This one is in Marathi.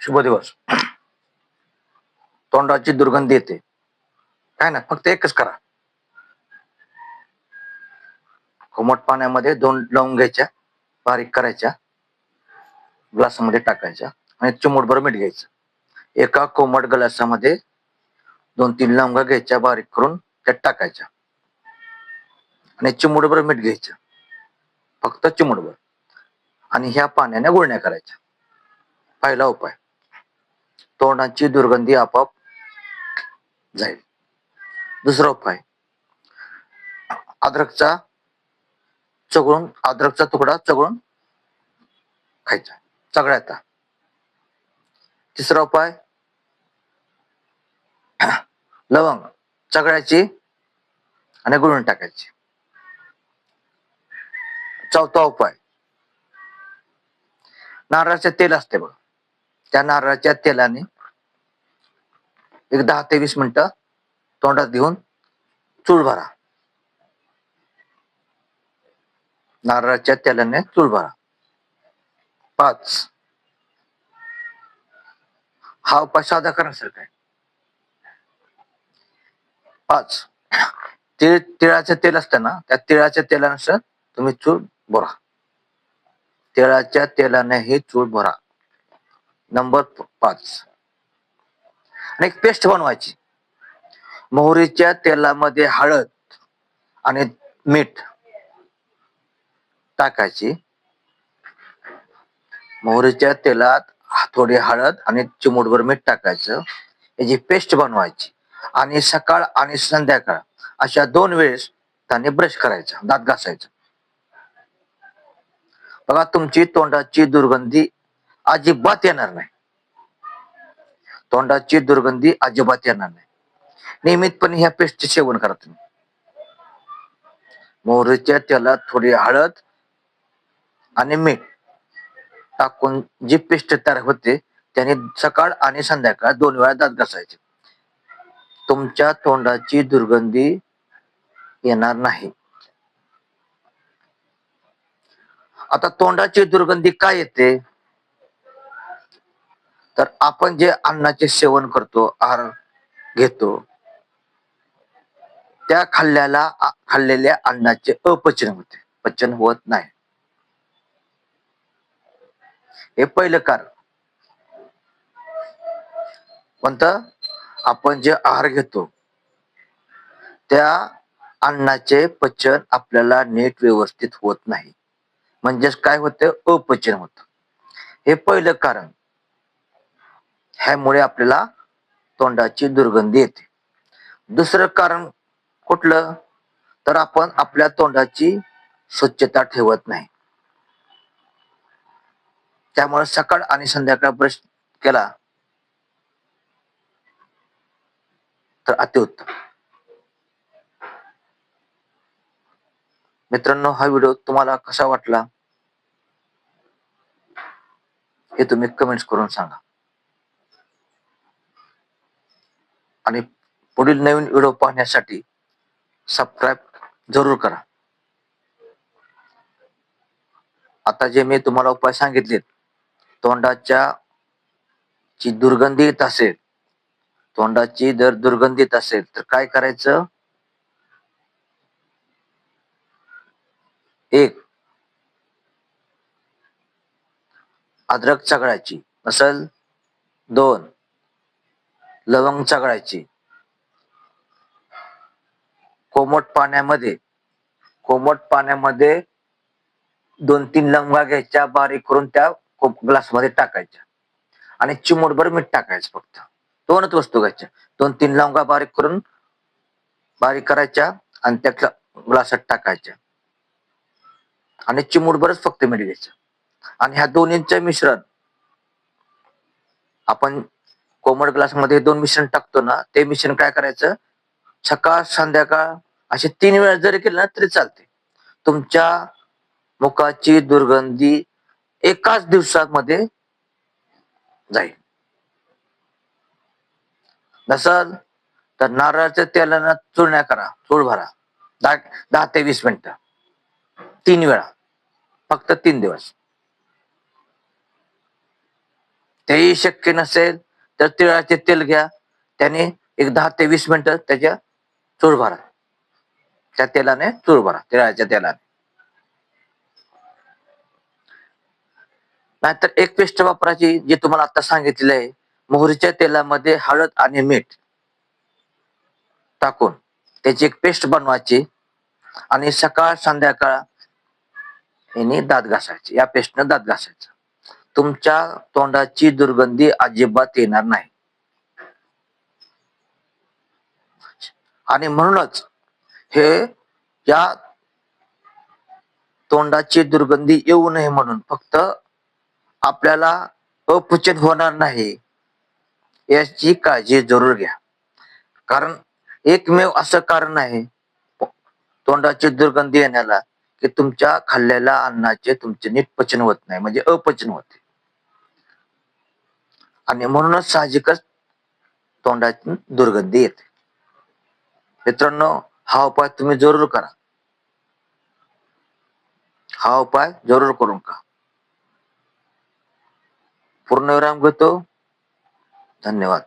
शुभ दिवस. तोंडाची दुर्गंधी येते. काय ना फक्त एकच करा. कोमट पाण्यामध्ये दोन लवंग घ्यायच्या बारीक करायच्या ग्लासामध्ये टाकायच्या आणि चिमूटभर मीठ घ्यायचं. एका कोमट ग्लासामध्ये दोन तीन लवंगा घ्यायच्या बारीक करून त्यात टाकायच्या. आणि चिमूटभर मीठ घ्यायचं. फक्त चिमूटभर. आणि ह्या पाण्याने गुळण्या करायच्या. पहिला उपाय. तोंडाची दुर्गंधी आपोआप जाईल. दुसरा उपाय. अद्रकचा चगळून अद्रकचा तुकडा चगळून खायचा. चगळ्याचा तिसरा उपाय. लवंग चगळ्याची आणि गुळून टाकायची. चौथा उपाय. नारळाचे तेल असते बघ. त्या नारळाच्या तेलाने एक दहा ते वीस मिनिटं तोंडात घेऊन चूळ भरा. नारळाच्या तेलाने चूळ भरा. पाच. हा उपाय साधा करण्यासारखा आहे. पाच. तिळ तिळाचे तेल असतं ना त्या तिळाच्या तेलानुसार तुम्ही चूळ भरा. तिळाच्या तेलाने हे चूळ भरा. नंबर पाच. आणि एक पेस्ट बनवायची. मोहरीच्या तेलामध्ये हळद आणि मीठ टाकायची. मोहरीच्या तेलात थोडी हळद आणि चिमूटभर मीठ टाकायचं. याची पेस्ट बनवायची. आणि सकाळ आणि संध्याकाळ अशा दोन वेळेस त्याने ब्रश करायचा. दात घासायचा. बघा तुमची तोंडाची दुर्गंधी अजिबात येणार नाही. तोंडाची दुर्गंधी अजिबात येणार नाही. नियमितपणे ह्या पेस्टचे सेवन करा तुम्ही. मोहरीच्या तेलात थोडी हळद आणि मीठ टाकून जी पेस्ट तयार होते त्याने सकाळ आणि संध्याकाळ दोन वेळा दात घासायचे. तुमच्या तोंडाची दुर्गंधी येणार नाही. आता तोंडाची दुर्गंधी काय येते? तर आपण जे अन्नाचे सेवन करतो आहार घेतो त्या खाल्ल्याला खाल्लेल्या अन्नाचे अपचन होते. पचन होत नाही. हे पहिलं कारण. कोणतं? आपण जे आहार घेतो त्या अन्नाचे पचन आपल्याला नीट व्यवस्थित होत नाही. म्हणजेच काय होतं? अपचन होत. हे पहिलं कारण. ह्यामुळे आपल्याला तोंडाची दुर्गंधी येते. दुसरं कारण कुठलं? तर आपण आपल्या तोंडाची स्वच्छता ठेवत नाही. त्यामुळे सकाळ आणि संध्याकाळ ब्रश केला तर अतिउत्तम. मित्रांनो हा व्हिडिओ तुम्हाला कसा वाटला हे तुम्ही कमेंट्स करून सांगा. आणि पुढील नवीन व्हिडिओ पाहण्यासाठी सबस्क्राईब जरूर करा. आता जे मी तुम्हाला उपाय सांगितलेत तोंडाच्या ची दुर्गंधी येत असेल तोंडाची जर दुर्गंधी येत असेल तर काय करायचं? एक अद्रक चगळायची असल? दोन लवंग चगळायची कोमट पाण्यामध्ये कोमट पाण्यामध्ये दोन तीन लवंगा घ्यायच्या बारीक करून त्या ग्लासमध्ये टाकायच्या. आणि चिमूटभर मीठ टाकायचं फक्त. दोनच वस्तू घ्यायच्या. दोन तीन लवंगा बारीक करून बारीक करायच्या आणि त्या ग्लासात टाकायच्या. आणि चिमूटभरच फक्त मीठ घ्यायचं. आणि ह्या दोन्हींचं मिश्रण आपण कोमट ग्लासमध्ये दोन मिश्रण टाकतो ना ते मिश्रण काय करायचं? सकाळ संध्याकाळ असे तीन वेळा जरी केलं ना तरी चालते. तुमच्या मुखाची दुर्गंधी एकाच दिवसामध्ये जाईल. नसल तर नारळाच्या तेलानं चुरण्या करा चूळ भरा. दहा दहा ते वीस मिनिटं. तीन वेळा. फक्त तीन दिवस. तेही शक्य नसेल तर तिळाचे तेल घ्या. त्याने एक दहा ते वीस मिनिटं त्याच्या चूर भरा. त्या तेलाने चूर भरा तिळाच्या तेलाने. नाहीतर एक पेस्ट वापरायची जी तुम्हाला आता सांगितली आहे. मोहरीच्या तेलामध्ये हळद आणि मीठ टाकून त्याची एक पेस्ट बनवायची आणि सकाळ संध्याकाळ याने दात घासायचे. या पेस्टनं दात घासायचं. तुमच्या तोंडाची दुर्गंधी अजिबात येणार नाही. आणि म्हणूनच हे या तोंडाची दुर्गंधी येऊ नये म्हणून फक्त आपल्याला अपचन होणार नाही याची काळजी जरूर घ्या. कारण एकमेव असं कारण आहे तोंडाची दुर्गंधी येण्याला की तुमच्या खाल्लेल्या अन्नाचे तुमचे नीट पचन होत नाही म्हणजे अपचन होते. आणि म्हणूनच साहजिकच तोंडातून दुर्गंधी येते. मित्रांनो हा उपाय तुम्ही जरूर करा. हा उपाय जरूर करून का. पूर्णविराम घेतो. धन्यवाद.